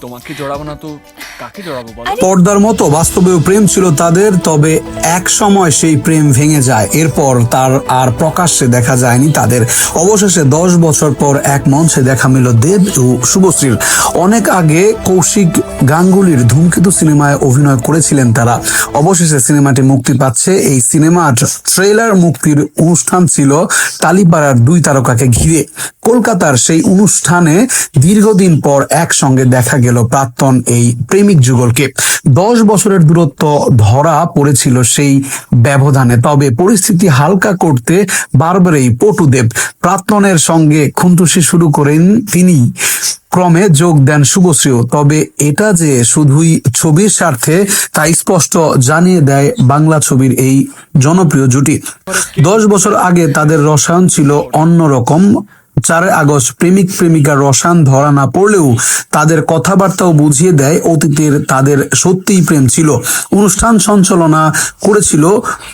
তোমাকে জড়াবো না তো কাকে জড়াবো বলো? পর্দার মতো বাস্তবেও প্রেম ছিল তাদের, তবে এক সময় সেই প্রেম ভেঙে যায়। এরপর তার আর প্রকাশ্যে দেখা যায়নি তাদের। অবশেষে দশ বছর পর এক মঞ্চে দেখা মিল দেব ও শুভশ্রীর। অনেক আগে কৌশিক গাঙ্গুলির ধূমকেতু সিনেমায় অভিনয় করেছিলেন তারা। অবশেষে সিনেমাটি মুক্তি পাচ্ছে। এই সিনেমার ট্রেলার মুক্তির অনুষ্ঠান ছিল টালিপাড়ার দুই তারকাকে ঘিরে। কলকাতার সেই অনুষ্ঠানে দীর্ঘদিন পর একসঙ্গে দেখা গেল প্রাক্তন এই প্রেমিক যুগলকে। দশ বছরের দূরত্ব ধরা পড়েছিল সেই ব্যবধানে। তবে পরিস্থিতি হালকা করতে বারবারই পটুদেব প্রাক্তনের সঙ্গে খুন্তুসি শুরু করেন তিনি। ক্রমে যোগ দেন শুভশ্রীও। তবে এটা যে শুধুই ছবির স্বার্থে, তা স্পষ্ট জানিয়ে দেয় বাংলা ছবির এই জনপ্রিয় জুটি। দশ বছর আগে তাদের রসায়ন ছিল অন্যরকম। চার আগস্ট প্রেমিক প্রেমিকার রসান ধরা না পড়লেও তাদের কথাবার্তাও বুঝিয়ে দেয় অতীতের তাদের সত্যিই প্রেম ছিল। অনুষ্ঠান সঞ্চালনা করেছিল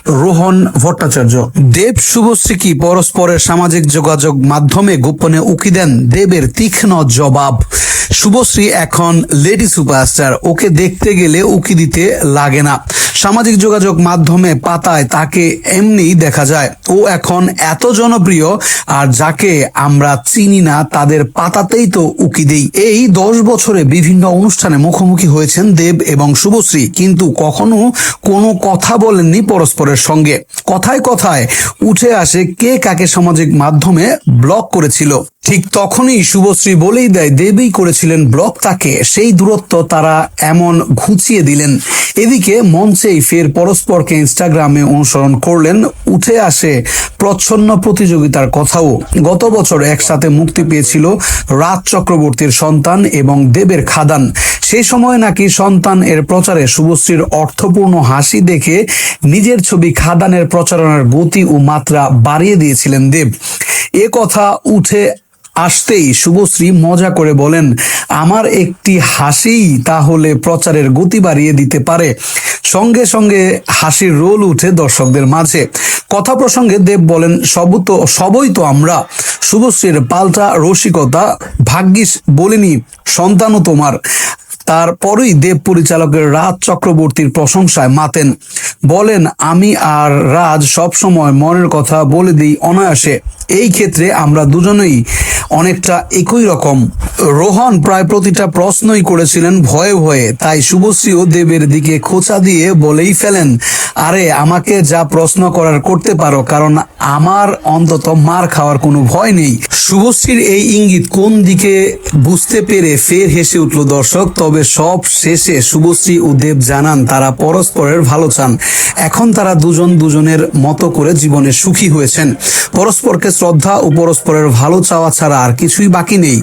রোহন ভট্টাচার্য। দেব শুভশ্রী কি পরস্পরের সামাজিক যোগাযোগ মাধ্যমে গোপনে উকি দেন দেবের তীক্ষ্ণ জবাব। শুভশ্রী এখন লেডি সুপারস্টার, ওকে দেখতে গেলে উকি দিতে লাগে না। সামাজিক যোগাযোগ মাধ্যমে পাতায় তাকে এমনি দেখা যায়। ও এখন এত জনপ্রিয়, আর যাকে আমরা চিনি না, তাদের পাতাতেই তো উকি দেই। এই দশ বছরে বিভিন্ন অনুষ্ঠানে মুখোমুখি হয়েছেন দেব এবং শুভশ্রী, কিন্তু কখনো কোনো কথা বলেননি পরস্পরের সঙ্গে। কথায় কথায় উঠে আসে কে কাকে সামাজিক মাধ্যমে ব্লক করেছিল। ঠিক তখনই শুভশ্রী বলেই দেয় দেবই করেছিলেন ব্লক তাকে সেই দূরত্ব তারা এমন ঘুচিয়ে দিলেন। এদিকে মঞ্চেই ফের পরস্পরকে ইনস্টাগ্রামে অনুসরণ করলেন, উঠে আসে প্রচ্ছন্ন প্রতিযোগিতার কথাও। গত বছর একসাথে মুক্তি পেয়েছিল রাজ চক্রবর্তীর সন্তান এবং দেবের খাদান। সেই সময় নাকি সন্তান এর প্রচারে শুভশ্রীর অর্থপূর্ণ হাসি দেখে নিজের ছবি খাদানের প্রচারণার গতি ও মাত্রা বাড়িয়ে দিয়েছিলেন দেব। এ কথা উঠে আসতেই শুভশ্রী মজা করে বলেন, আমার একটি হাসিই তাহলে প্রচারের গতি বাড়িয়ে দিতে পারে। সঙ্গে সঙ্গে হাসির রোল উঠে দর্শকদের মাঝে। কথা প্রসঙ্গে দেব বলেন, সব তো, সবই তো আমরা। শুভশ্রীর পাল্টা রসিকতা ভাগ্যিস বলিনি, সন্তানও তোমার। তারপরেই দেব পরিচালকের রাজ চক্রবর্তীর প্রশংসায় মাতেন। বলেন, আমি আর রাজ সব সময় মনের কথা বলে দিই অনায়াসে। এই ক্ষেত্রে আমরা দুজনেই অনেকটা একই রকম। রোহন প্রায় প্রতিটা প্রশ্নই করেছিলেন ভয়ে ভয়ে। তাই শুভশ্রী ও দেবের দিকে খোঁচা দিয়ে বলেই ফেলেন, আরে, আমাকে যা প্রশ্ন করার করতে পারো, কারণ আমার অন্তত মার খাওয়ার কোনো ভয় নেই। শুভশ্রীর এই ইঙ্গিত কোন দিকে বুঝতে পেরে ফের হেসে উঠল দর্শক, তবে সব শেষে শুভশ্রী ও দেব জানান তারা পরস্পরের ভালো চান। এখন তারা দুজন দুজনের মতো করে জীবনে সুখী হয়েছেন। পরস্পরকে শ্রদ্ধা ও পরস্পরের ভালো চাওয়া ছাড়া আর কিছুই বাকি নেই।